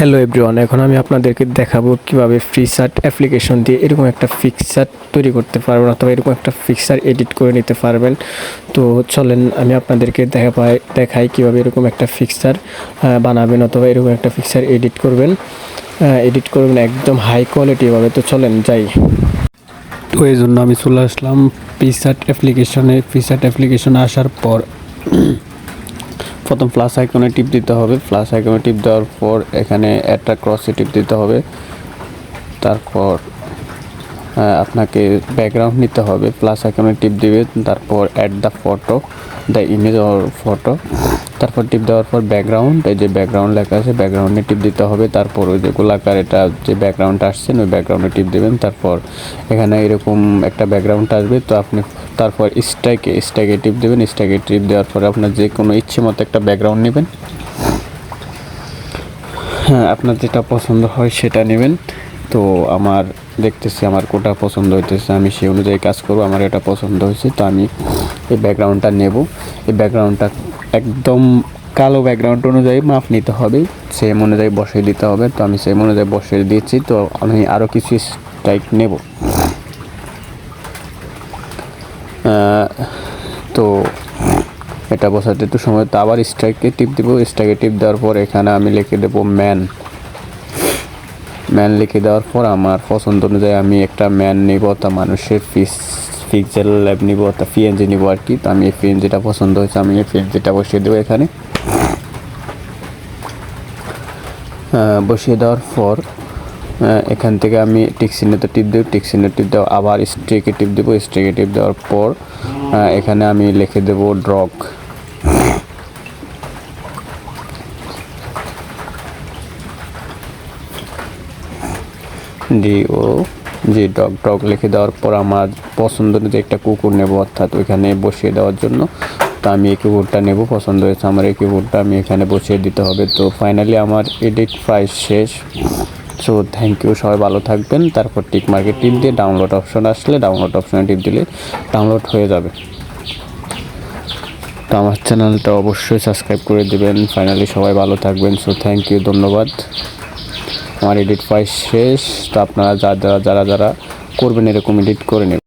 Hello everyone এখন আমি আপনাদেরকে দেখাবো কীভাবে ফ্রিসার্ট অ্যাপ্লিকেশন দিয়ে এরকম একটা ফিক্সার তৈরি করতে পারবেন অথবা এরকম একটা ফিক্সার এডিট করে নিতে পারবেন। তো চলেন আমি আপনাদেরকে দেখা পাই, দেখাই কীভাবে এরকম একটা ফিক্সার বানাবেন অথবা এরকম একটা ফিক্সার এডিট করবেন। এডিট করবেন একদম হাই কোয়ালিটি ভাবে। তো চলেন যাই। তো এই জন্য আমি চলে আসলাম পিসার্ট অ্যাপ্লিকেশনে পিসার্ট অ্যাপ্লিকেশনে আসার পর প্রথম প্লাস আইকনে টিপ দিতে হবে। প্লাস আইকনে টিপ দেওয়ার পর এখানে একটা ক্রসে টিপ দিতে হবে। তারপর আপনাকে ব্যাকগ্রাউন্ড নিতে হবে প্লাস আইকনে টিপ দিবে, তারপর add the photo the image or photo তারপর টিপ দেওয়ার পর ব্যাকগ্রাউন্ড এই যে ব্যাকগ্রাউন্ড লেখা আছে ব্যাকগ্রাউন্ডে টিপ দিতে হবে, তারপর ওই যে গোলাকার এটা যে ব্যাকগ্রাউন্ড আসছেন ওই ব্যাকগ্রাউন্ডে টিপ দেবেন, তারপর এখানে এরকম একটা ব্যাকগ্রাউন্ড আসবে, তো আপনি তারপর স্ট্রাইকে স্ট্রাইকে টিপ দেবেন স্ট্রাইকে টিপ দেওয়ার পরে আপনার যে কোনো ইচ্ছে মতো একটা ব্যাকগ্রাউন্ড নেবেন। হ্যাঁ আপনার যেটা পছন্দ হয় সেটা নেবেন। তো আমার দেখতেছি আমার কোটা পছন্দ হইতেছে, আমি সেই অনুযায়ী কাজ করব, আমার এটা পছন্দ হয়েছে, তো আমি এই ব্যাকগ্রাউন্ডটা নেব। এই ব্যাকগ্রাউন্ডটা একদম কালো ব্যাকগ্রাউন্ড অনুযায়ী মাপ নিতে হবে সেম অনুযায়ী বসিয়ে দিতে হবে, তো আমি সেম অনুযায়ী বসিয়ে দিয়েছি, তো আমি আরও কিছু স্ট্রাইক নেব। তো এটা বসাতে একটু সময়, তো আবার স্ট্রাইকে টিপ দেবো স্ট্রাইকে টিপ দেওয়ার পর এখানে আমি লিখে দেবো ম্যান ম্যান লিখে দেওয়ার পর আমার পছন্দ অনুযায়ী আমি একটা ম্যান নিব, তা মানুষের ফিস পিক্সেল ল্যাব নিব, তা পিএনজি নিব আর কি। তো আমি এই পিএনজিটা পছন্দ হয়েছে, আমি এই পিএনজিটা বসিয়ে দেবো এখানে। বসিয়ে দেওয়ার পর এখান থেকে আমি টিকসিনেতে টিপ দেবো টিকসিনে টিপ দেওয়া, আবার স্ট্রেকে টিপ দেবো স্ট্রেকে টিপ দেওয়ার পর এখানে আমি লিখে দেবো drug D O G dog dog লিখে দেওয়ার পর আমার পছন্দ অনুযায়ী একটা কুকুর নেব, অর্থাৎ ওইখানে বসিয়ে দেওয়ার জন্য। তো আমি এই কিবোর্ডটা নেব, পছন্দ হয়েছে আমার এই কিবোর্ডটা আমি এখানে বসিয়ে দিতে হবে। তো ফাইনালি আমার এডিট প্রাইস শেষ। সো থ্যাংক ইউ সবাই ভালো থাকবেন। তারপর টিক মার্কে টিপ দিয়ে ডাউনলোড অপশন আসলে ডাউনলোড অপশনে টিপ দিলে ডাউনলোড হয়ে যাবে। তো আমার চ্যানেলটা অবশ্যই সাবস্ক্রাইব করে দেবেন। ফাইনালি সবাই ভালো থাকবেন। সো থ্যাংক ইউ ধন্যবাদ। আমার এডিট ফাইস শেষ। তো আপনারা যারা যারা যারা করবেন এরকম এডিট করে নেবেন।